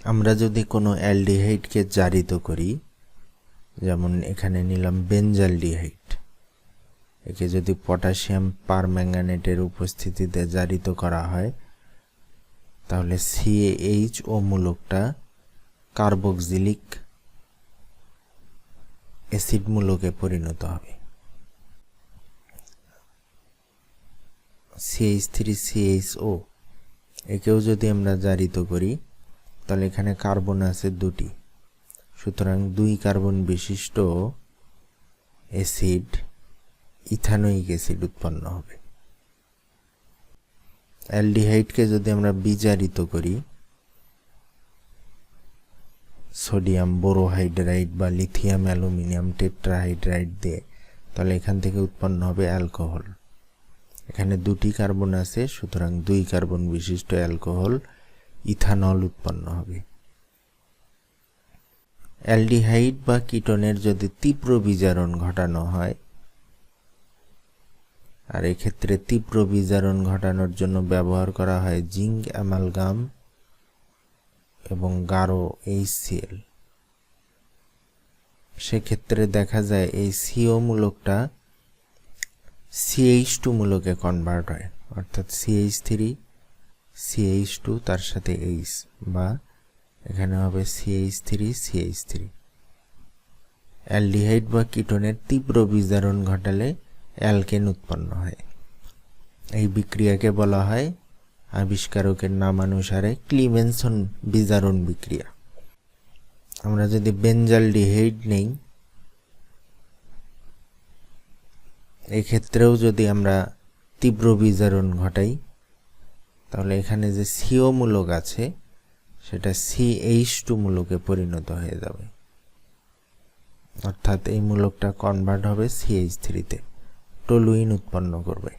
আমরা যদি কোনো অ্যালডিহাইডকে জারিত করি, যেমন এখানে নিলাম বেঞ্জালডিহাইড একে যদি পটাশিয়াম পারম্যাঙ্গানেটের উপস্থিতিতে জারিত করা হয়, তাহলে সিএইচ ও মূলকটা কার্বক্সিলিক অ্যাসিড মূলকে পরিণত হবে। সিএইচ থ্রি সিএইচ ও একেও যদি আমরা জারিত করি তাহলে এখানে কার্বন আছে দুটি। সুতরাং দুই কার্বন বিশিষ্ট অ্যাসিড ইথানোইক অ্যাসিড উৎপন্ন হবে। অ্যালডিহাইডকে যদি আমরা বিজারিত করি, সোডিয়াম বোরোহাইড্রাইড বা লিথিয়াম অ্যালুমিনিয়াম টেট্রাহাইড্রাইড দিয়ে, তাহলে এখান থেকে উৎপন্ন হবে অ্যালকোহল। এখানে দুটি কার্বন আছে, সুতরাং দুই কার্বন বিশিষ্ট অ্যালকোহল ইথানল উৎপন্ন হবে। অ্যালডিহাইড বা কিটনের যদি তীব্র বিজারণ ঘটানো হয়, আর এক্ষেত্রে তীব্র বিজারণ ঘটানোর জন্য ব্যবহার করা হয় জিঙ্ক অ্যামালগাম এবং গাঢ় এইচসিএল সেক্ষেত্রে দেখা যায় এই সিও মূলকটা সিএইচ টু মূলকে কনভার্ট হয়, অর্থাৎ সিএইচ থ্রি সিএইচ টু তার সাথে এইচ বা এখানে হবে CH three CH three aldehyde বা কিটোনের তীব্র বিজারণ ঘটালে অ্যালকেন উৎপন্ন হয়। এই বিক্রিয়াকে বলা হয় আবিষ্কারকের নামানুসারে ক্লিমেনসন বিজারণ বিক্রিয়া। আমরা যদি বেঞ্জালডিহাইড নেই, এক্ষেত্রেও যদি আমরা তীব্র বিজারণ ঘটাই তাহলে এখানে যে সিও মূলক আছে, সেটা সিএইচ টু মূলকে পরিণত হয়ে যাবে। অর্থাৎ এই মূলকটা কনভার্ট হবে সিএইচ থ্রিতে টলুইন উৎপন্ন করবে।